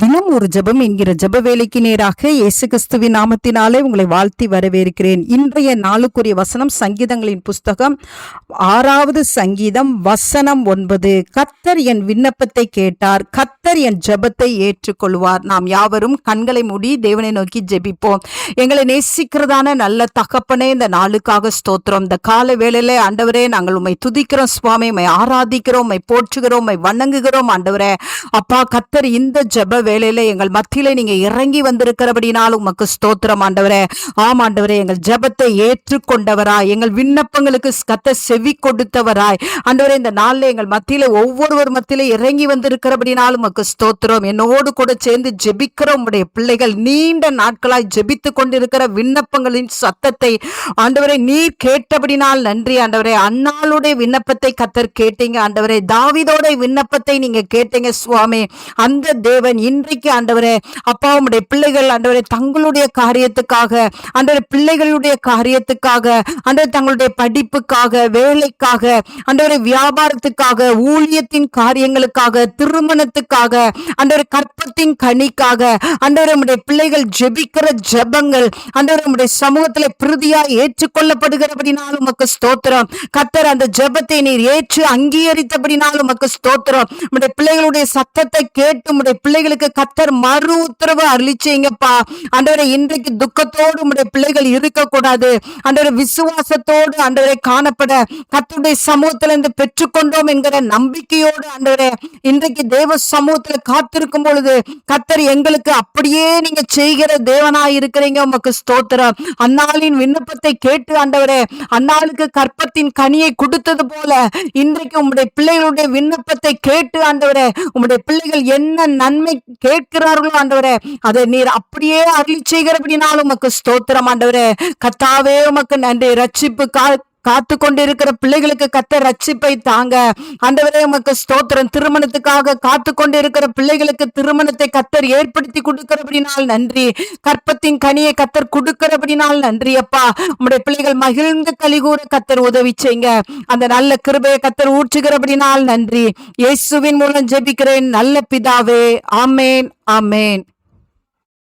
தினம் ஒரு ஜெபம் என்கிற ஜெப வேலைக்கு நேராக இயேசு கிறிஸ்துவின் நாமத்தினாலே உங்களை வாழ்த்தி வரவேற்கிறேன். இன்றைய நாளுக்குரிய வசனம் சங்கீதங்களின் புஸ்தகம் ஆறாவது சங்கீதம் வசனம் ஒன்பது. கத்தர் என் விண்ணப்பத்தை கேட்டார் கத்தர் என் ஜெபத்தை ஏற்றுக்கொள்வார். நாம் யாவரும் கண்களை மூடி தேவனை நோக்கி ஜெபிப்போம். எங்களை நேசிக்கிறதான நல்ல தகப்பனே இந்த நாளுக்காக ஸ்தோத்திரம். இந்த கால வேளையில ஆண்டவரே நாங்கள் உம்மை துதிக்கிறோம் சுவாமி உண்மை ஆராதிக்கிறோம் உண்மை போற்றுகிறோம் உண்மை வணங்குகிறோம் ஆண்டவரே. அப்பா கத்தர் இந்த ஜெப வேலையில எங்கள் மத்தியில நீங்க இறங்கி வந்திருக்கிறபடினால் உமக்கு ஸ்தோத்திரம் ஆண்டவரே. ஆம் ஆண்டவரே எங்கள் ஜபத்தை ஏற்றுக்கொண்டவராய் எங்கள் விண்ணப்பங்களுக்கு கத்த செவி கொடுத்தவராய். ஆண்டவரே இந்த நாள்ல எங்கள் மத்தியில ஒவ்வொருவர் மத்தியில இறங்கி வந்திருக்கிறபடினால் உமக்கு ஸ்தோத்திரம். என்னோடு கூட சேர்ந்து ஜெபிக்கிற உங்களுடைய பிள்ளைகள் நீண்ட நாட்களாய் ஜெபித்து கொண்டிருக்கிற விண்ணப்பங்களின் சத்தத்தை ஆண்டவரே நீர் கேட்டபடினால் நன்றி ஆண்டவரே. அண்ணாளுடைய விண்ணப்பத்தை கத்தர் கேட்டீங்க ஆண்டவரே. தாவிதோட விண்ணப்பத்தை நீங்க கேட்டீங்க சுவாமி. அந்த தேவன் இன்றைக்கு ஆண்டவரே அப்பா உடைய பிள்ளைகள் ஆண்டவரே தங்களுடைய காரியத்துக்காக ஆண்டவரே பிள்ளைகளுடைய காரியத்துக்காக ஆண்டவரே தங்களுடைய படிப்புக்காக வேலைக்காக ஆண்டவரே வியாபாரத்துக்காக ஊழியத்தின் காரியங்களுக்காக திருமணத்துக்காக ஆண்டவரே கற்பத்தின் கனிக்காக ஆண்டவரே நம்முடைய பிள்ளைகள் ஜெபிக்கிற ஜெபங்கள் ஆண்டவரே நம்முடைய சமூகத்தில் பிரதியாய் ஏற்றுக்கொள்ளப்படுகிறபடினாலும் உமக்கு ஸ்தோத்திரம். கத்தர் அந்த ஜெபத்தை நீர் ஏற்று அங்கீகரித்தபடினாலும் உமக்கு ஸ்தோத்திரம். நம்முடைய பிள்ளைகளுடைய சத்தத்தை கேட்டு நம்முடைய பிள்ளைகளுக்கு கத்தர் மறு உத்தரவு அருளிச்சீங்கப்பா அன்றவரை இன்றைக்கு துக்கத்தோடு உம்முடைய பிள்ளைகள் இருக்கக்கூடாது. அன்றவரை விசுவாசத்தோடு அன்றவரை காணப்பட. கத்தருடைய சமூகத்திலிருந்து பெற்றுக்கொண்டோம் என்கிற நம்பிக்கையோடு அன்றவரை இன்றைக்கு தேவ சமூகத்துல காத்திருக்கும் பொழுது கத்தர் எங்களுக்கு அப்படியே நீங்க செய்கிற தேவனாய் இருக்கிறீங்க. உமக்கு ஸ்தோத்திரம். அன்னாளின் விண்ணப்பத்தை கேட்டு ஆண்டவரே அன்னாளுக்கு கற்பத்தின் கனியை கொடுத்தது போல இன்றைக்கு உங்களுடைய பிள்ளைகளுடைய விண்ணப்பத்தை கேட்டு ஆண்டவரே உங்களுடைய பிள்ளைகள் என்ன நன்மை கேட்கிறார்களோ ஆண்டவரே அதை நீர் அப்படியே அருளி செய்கிறபடினாலும் உமக்கு ஸ்தோத்திரம் ஆண்டவரே. கத்தாவே உமக்கு நன்றி. ரட்சிப்பு கா காத்து கொண்டிருக்கிற பிள்ளைகளுக்கு கத்த ரட்சிப்பை தாங்க. ஆண்டவரே உமக்கு ஸ்தோத்திரம். திருமணத்துக்காக காத்து கொண்டிருக்கிற பிள்ளைகளுக்கு திருமணத்தை கத்தர் ஏற்படுத்தி கொடுக்கிறபடினால் நன்றி. கற்பத்தின் கனியை கத்தர் கொடுக்கிறபடினால் நன்றி அப்பா. உங்களுடைய பிள்ளைகள் மகிழ்ந்து கலிகூற கத்தர் உதவி செய்யுங்க அந்த நல்ல கிருபையை கத்தர் ஊற்றுகிறபடினால் நன்றி. இயேசுவின் மூலம் ஜெபிக்கிறேன். நல்ல பிதாவே. ஆமேன் ஆமேன்.